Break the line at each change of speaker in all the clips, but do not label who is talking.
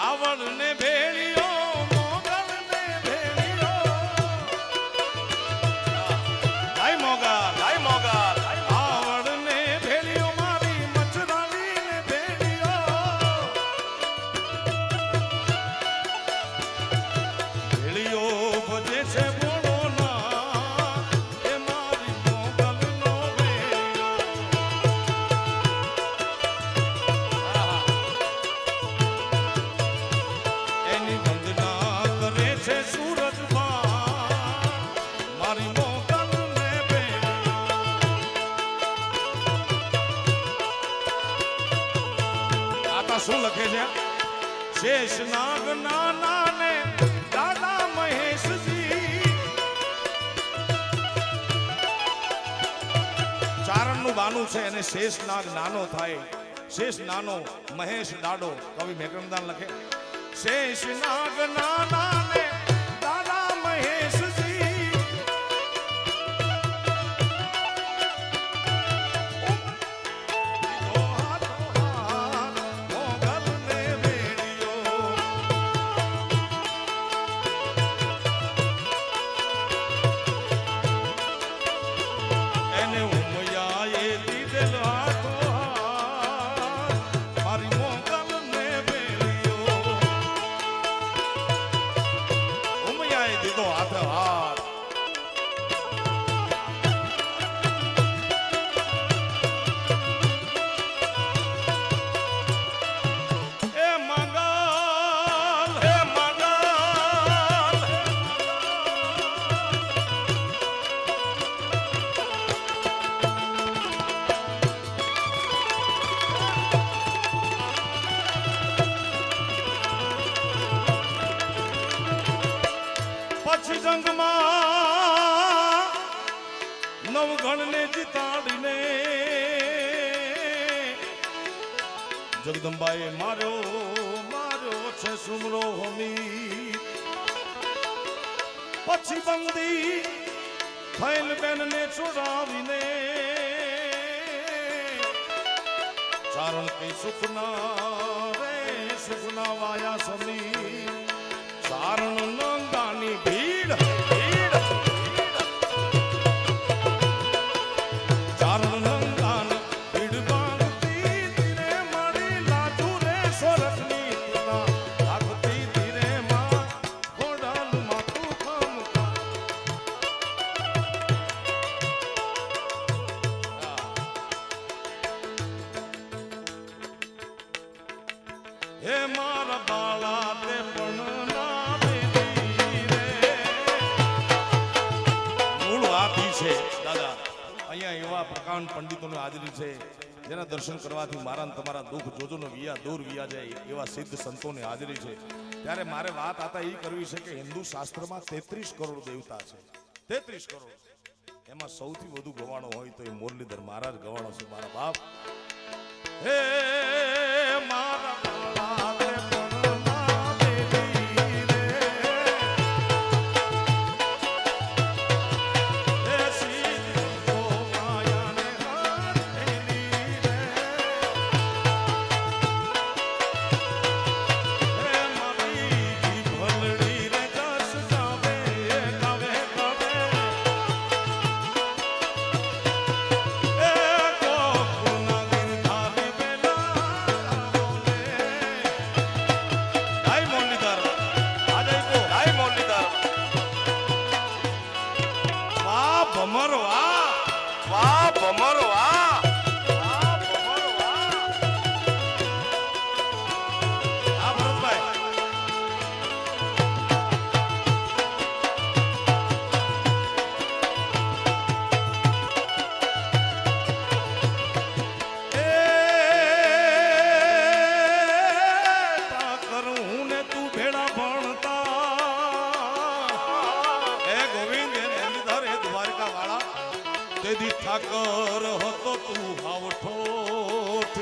அவள் பேணி નાગ નાના ને દાદા મહેશજી. ચારણનું બાનું છે અને શેષ નાગ નાનો થાય. શેષ નાનો મહેશ દાડો. કવિ મેઘરમદાન લખે. શેષ નાગ નાના ને હોમી પછી બંદી ફૈલ બેનને છોડાવીને ચારણ કે સુખના રે સુખના વાયા સમી ચારણ નંદાની દર્શન કરવાથી મારા તમારા દુઃખ જોજોનો વિયા દૂર વિયા જાય એવા સિદ્ધ સંતોની હાજરી છે. ત્યારે મારે વાત આતા એ કરવી છે કે હિન્દુ શાસ્ત્રમાં તેત્રીસ કરોડ દેવતા છે. તેત્રીસ કરોડ. એમાં સૌથી વધુ ગવાણો હોય તો એ મુરલીધર મહારાજ ગવાણો છે, મારા બાપ. હે বামর ওয়া ওয়া বামর તેદી ઠાકર હતો તું હાવઠોઠ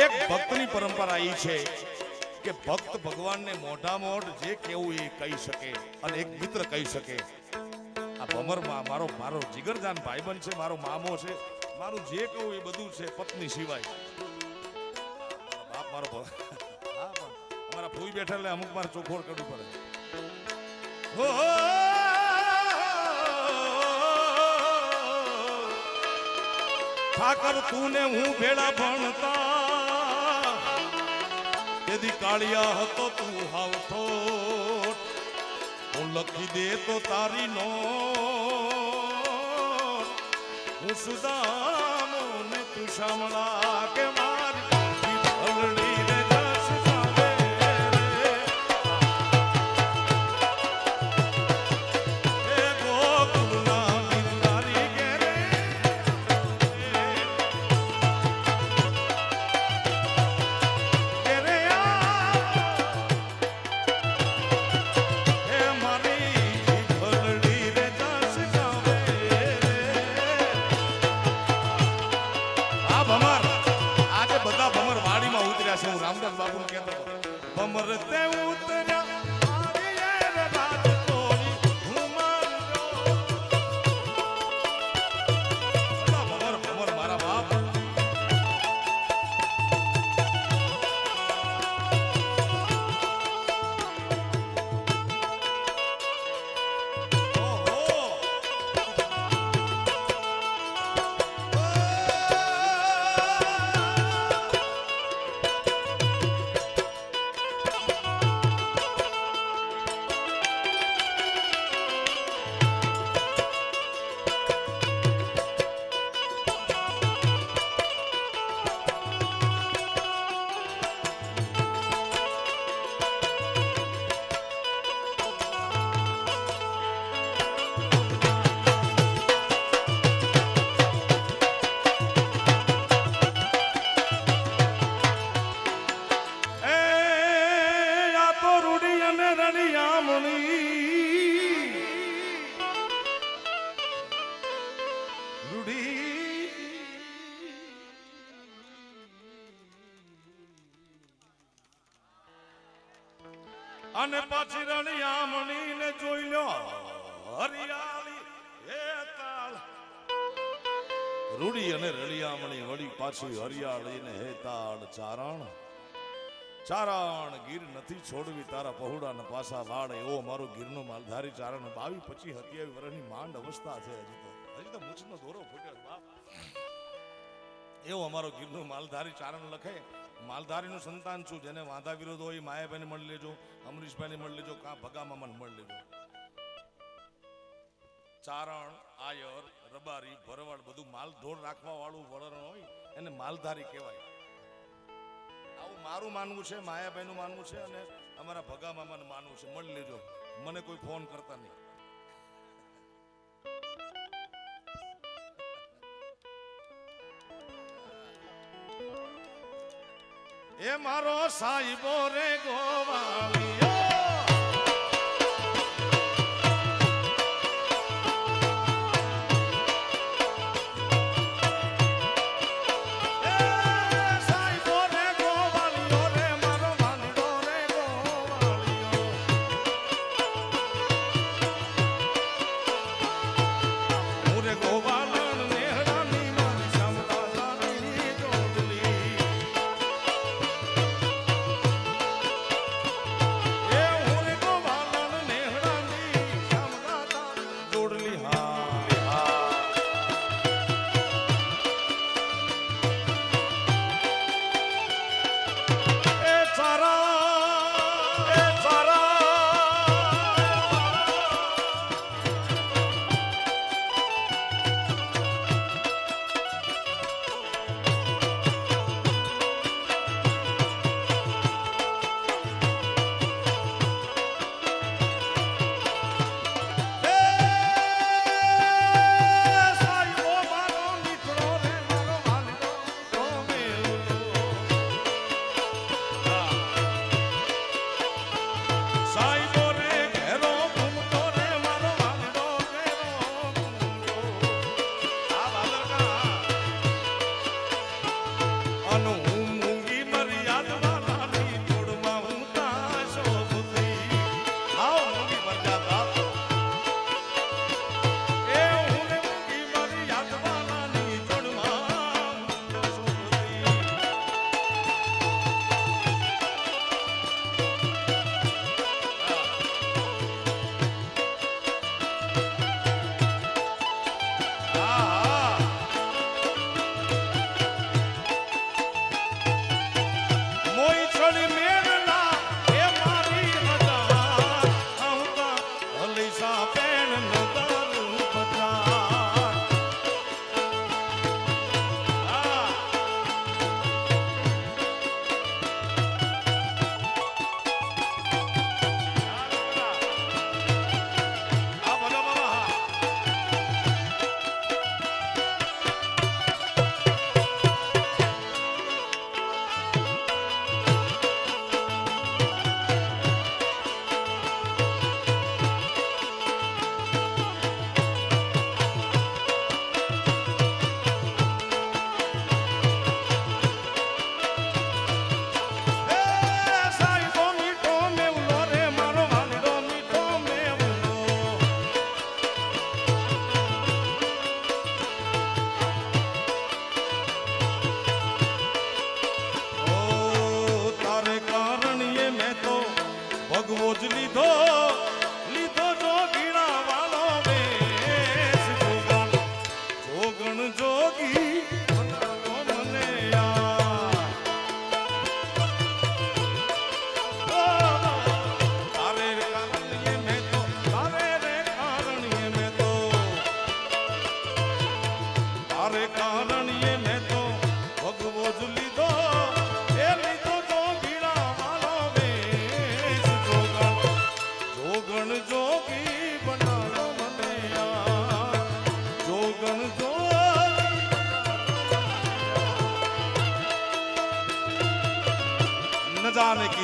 એક ભક્તની પરંપરા એ છે કે ભક્ત ભગવાનને મોઢા મોઢ જે કેવું એ કહી શકે અને એક મિત્ર કહી શકે. આ ભમરમાં મારો મારો જીગરજાન ભાઈબંધ છે, મારો મામો છે, મારું જે કહું એ બધું છે પત્ની સિવાય. બાપ મારો અમારા ભૂઈ બેઠા એટલે અમુક મારે ચોખોડ કરવું પડે. હો! ઠાકર તું ને હું ભેળા ભણતા. તેથી કાળિયા હતો તું હાવતો હું લખી દે તો તારી નો હું સુદામો ને તું શામળા કે અને પાછી રણિયામણી ને જોઈ લો. હરિયાળી હે તાળ રૂડી અને રળિયામણી વળી પાછી હરિયાળી ને હેતાળ ચારણ. ચારણ ગીર નથી છોડવી, તારા પહોળા ને પાસા વાળ એવો મારો ગીરનો માલધારી ચારણ. બાવી પછી સત્યાવી વર્ષની માંડ અવસ્થા છે હજી તો. હજી તો મૂછનો દોરો ફૂટ્યો એવો અમારો ગીરનો માલધારી ચારણ લખે માલધારીનું સંતાન છું, જેને વાંધા વિરોધ હોય માયાભાઈને મળી લેજો અમરીશભાઈને મળી લેજો, કાં ભગા મામાને મળી લેજો. ચારણ, આયર, રબારી, ભરવાડ બધું માલ ઢોર રાખવા વાળું વળણ હોય, એને માલધારી કહેવાય. આવું મારું માનવું છે માયાભાઈનું માનવું છે અને અમારા ભગામામાનું માનવું છે. મળી લેજો. મને કોઈ ફોન કરતા નહીં. એ મારો સાહેબો રે ગોવાળિયો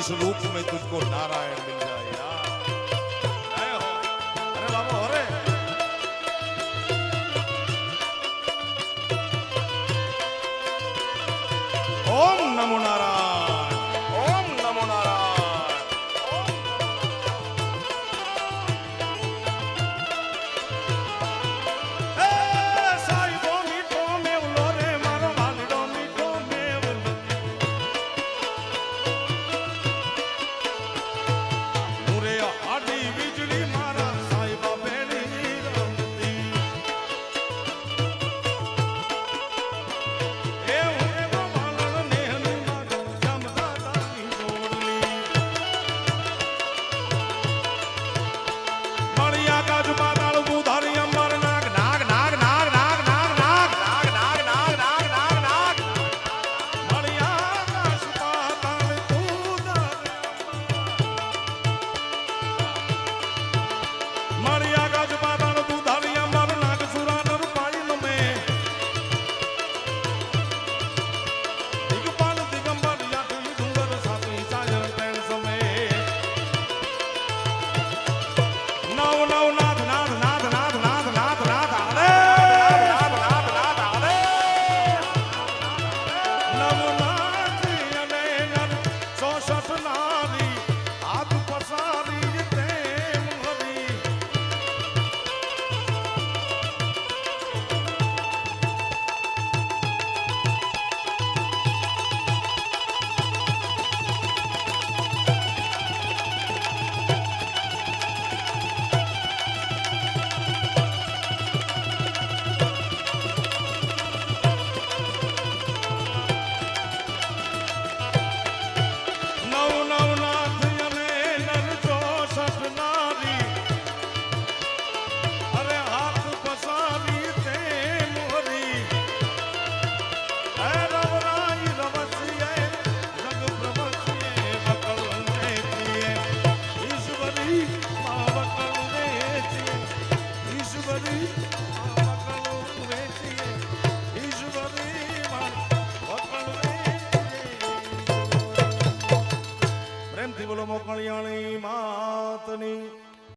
जाने किस रूप में तुझको नारायण मिल जाए